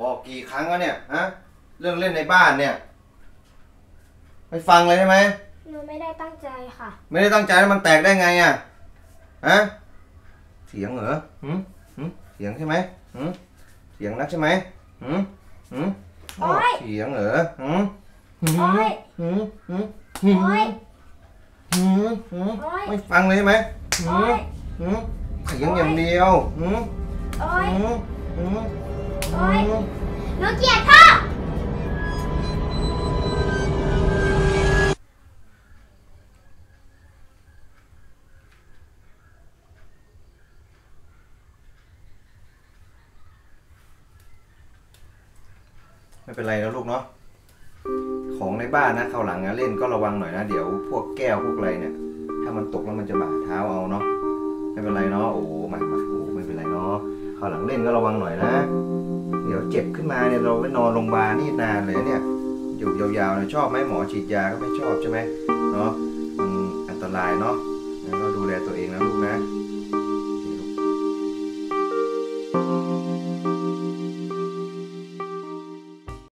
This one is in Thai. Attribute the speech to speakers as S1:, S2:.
S1: บอกกี่ครั้งแล้วเนี่ยฮะเรื่องเล่นในบ้านเนี่ย ไม่ฟังเลยใช่ไหม
S2: หนูไม่ได้ตั้งใจค่ะ
S1: ไม่ได้ตั้งใจแล้วมันแตกได้ไงอะฮะเสียงเหรอหืมหืมเสียงใช่ไหมหืมเสียงนักใช่ไหมหืมหืม
S2: โอ๊ย
S1: เสียงเหรอหืมหืม
S2: โอ๊ย
S1: หืมหืมหืม
S2: โอ๊ย
S1: หืมหืม
S2: โอ๊ย
S1: ไม่ฟังเลยใช่ไหมหื
S2: โอ๊
S1: ม
S2: ย
S1: หืมเสียงอย่างเดียวหืม
S2: โอ๊ย
S1: หืมหืม
S2: โอ๊ย
S1: ห
S2: นูเกลียดพ่อ
S1: ไม่เป็นไรนะลูกเนาะ ของในบ้านนะคราวหลังนะเล่นก็ระวังหน่อยนะ เดี๋ยวพวกแก้วพวกอะไรเนี่ย ถ้ามันตกแล้วมันจะบาดเท้าเอาเนาะ ไม่เป็นไรเนาะ โอ้มามาโอ้ไม่เป็นไรเนาะคราวหลังเล่นก็ระวังหน่อยนะ เจ็บขึ้นมาเนี่ยเราไปนอนโรงพยาบาลนี่นานเลยเนี่ยอยู่ยาวๆเนี่ยชอบไหมหมอฉีดยาก็ไม่ชอบใช่ไหมเนาะมันอันตรายเนาะงั้นก็ดูแลตัวเองนะลูกนะ